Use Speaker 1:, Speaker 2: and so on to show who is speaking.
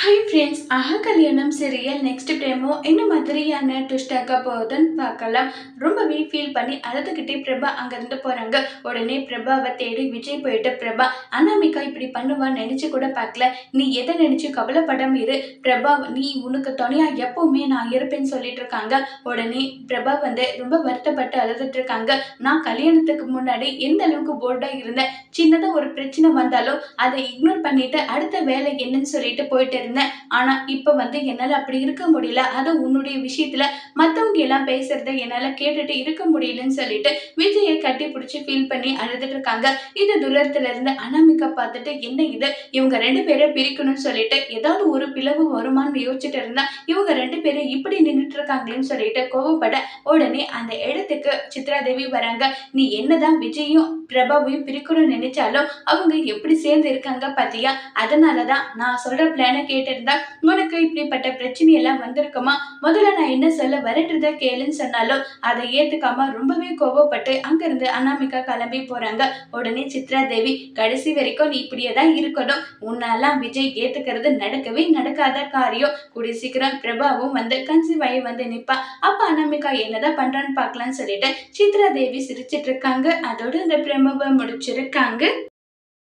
Speaker 1: Hi friends அஹா கல்யாணம் serial next டைமோ என்ன மாதிரியான ட்விஸ்ட் ஆக போகுதுன்னு பார்க்கலாம். ரொம்பவே ஃபீல் பண்ணி அழுதுகிட்டே பிரபா அங்கேருந்து போகிறாங்க உடனே பிரபாவை தேடி விஜய் போயிட்டு பிரபா அனாமிகா இப்படி பண்ணுவான்னு நினச்சி கூட பார்க்கல. நீ எதை நினச்சி கவலைப்படம் இரு. பிரபா நீ உனக்கு துணையாக எப்போவுமே நான் இருப்பேன்னு சொல்லிட்டு இருக்காங்க. உடனே பிரபா வந்து ரொம்ப வருத்தப்பட்டு அழுதுட்டு இருக்காங்க. நான் கல்யாணத்துக்கு முன்னாடி எந்த அளவுக்கு போல்டாக இருந்தேன்? சின்னதாக ஒரு பிரச்சனை வந்தாலும் அதை இக்னோர் பண்ணிட்டு அடுத்த வேலை என்னன்னு சொல்லிட்டு போயிட்டு இருந்தேன். ஆனா இப்ப வந்து என்னால அப்படி இருக்க முடியல. அது உன்னுடைய விஷயத்துல மத்தவங்க எல்லாம் பேசுறத என்னால கேட்டுட்டு இருக்க முடியலன்னு சொல்லிட்டு விஜயை கட்டி பிடிச்சி ஃபீல் பண்ணி அழுதுட்டு இருக்காங்க. இது தூரத்துல இருந்து அனாமிகா பார்த்துட்டு என்ன இது? இவங்க ரெண்டு பேரை பிரிக்கணும்னு சொல்லிட்டு ஏதாவது ஒரு பிளவு வருமான்னு யோசிச்சுட்டு இருந்தா இவங்க ரெண்டு பேரும் இப்படி நின்றுட்டு இருக்காங்களேன்னு சொல்லிட்டு கோவப்பட உடனே அந்த இடத்துக்கு சித்ரா தேவி வராங்க. நீ என்னதான் விஜயும் பிரபாவையும் பிரிக்கணும்னு நினைச்சாலும் அவங்க எப்படி சேர்ந்து இருக்காங்க பாத்தியா? அதனாலதான் நான் சொல்ற பிளானை கேட்டிருந்தா உனக்கு இப்படிப்பட்ட பிரச்சனை எல்லாம் வந்திருக்குமா? முதல்ல நான் என்ன சொல்ல வரன்றத கேளுன்னு சொன்னாலும் அதை ஏத்துக்காம ரொம்பவே கோவப்பட்டு அங்கிருந்து அனாமிகா கிளம்பி போறாங்க. உடனே சித்ரா தேவி கடைசி வரைக்கும் நீ இப்படியே தான் இருக்கணும். உன்னாலாம் விஜய் ஏத்துக்கிறது நடக்கவே நடக்காத காரியம். கூடிய சீக்கிரம் பிரபாவும் வந்து கன்சீவ் ஆகி வந்து நிப்பா. அப்ப அனாமிகா என்னதான் பண்றான்னு பார்க்கலாம்னு சொல்லிட்டு சித்ரா தேவி சிரிச்சிட்டு இருக்காங்க. அதோட இந்த பிரமவை முடிச்சிருக்காங்க.